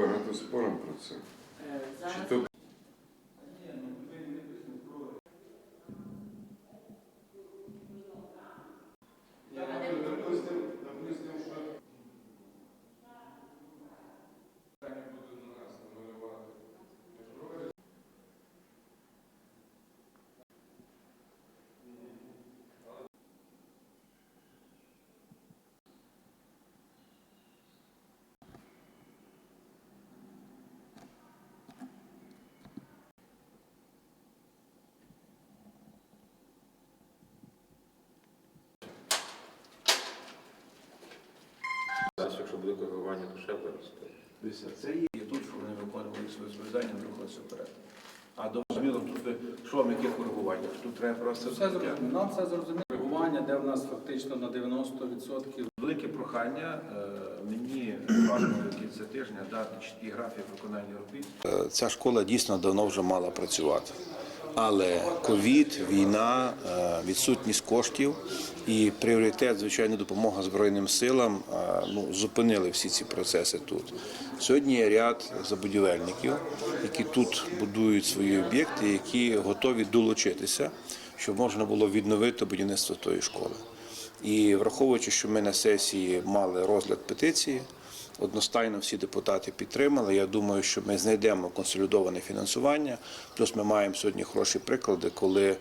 багато спором про це. Е, Чи то буде коригування, то ще виросте. Дивіться, це є і тут, що вони виконували свої зобов'язання, рухалися вперед. А до зрозуміло, тут що вам яке коригування? Тут треба просто Все зрозуміло. Нам все зрозуміло. Коригування, де в нас фактично на 90%. велике прохання е, мені важко до кінця тижня дати чіткий графік виконання робіт. Е, Ця школа дійсно давно вже мала працювати. Але ковід, війна, е, відсутність коштів і пріоритет, звичайно, допомога Збройним силам е, ну, зупинили всі ці процеси тут. Сьогодні є ряд забудівельників, які тут будують свої об'єкти, які готові долучитися, щоб можна було відновити будівництво тої школи. І враховуючи, що ми на сесії мали розгляд петиції, одностайно всі депутати підтримали. Я думаю, що ми знайдемо консолідоване фінансування. Плюс ми маємо сьогодні хороші приклади, коли е,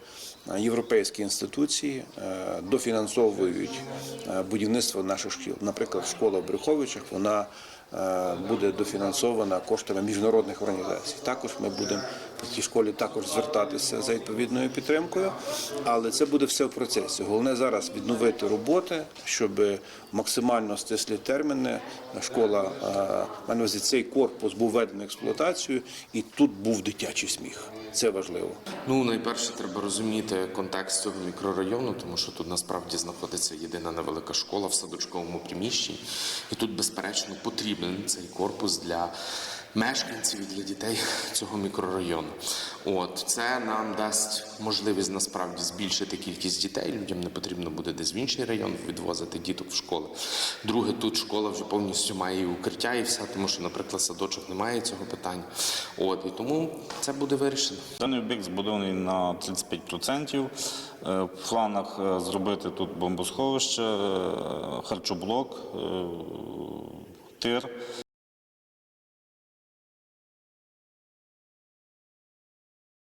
європейські інституції е, дофінансовують е, будівництво наших шкіл. Наприклад, школа в Брюховичах вона буде дофінансована коштами міжнародних організацій. Також ми будемо по цій школі також звертатися за відповідною підтримкою, але це буде все в процесі. Головне зараз відновити роботи, щоб максимально стислі терміни. Школа е, на цей корпус був введений в експлуатацію, і тут був дитячий сміх. Це важливо. Ну, найперше, треба розуміти контекст цього мікрорайону, тому що тут насправді знаходиться єдина невелика школа в садочковому приміщенні, і тут, безперечно, потрібен цей корпус для мешканців і для дітей цього мікрорайону. От це нам дасть можливість насправді збільшити кількість дітей. Людям не потрібно буде десь в інший район відвозити діток в школи. Друге, тут школа вже повністю має і укриття, і все, тому що, наприклад, садочок немає цього питання. От і тому це буде вирішено. Даний об'єкт збудований на 35%. Е, В планах е, зробити тут бомбосховище, е, харчоблок, ter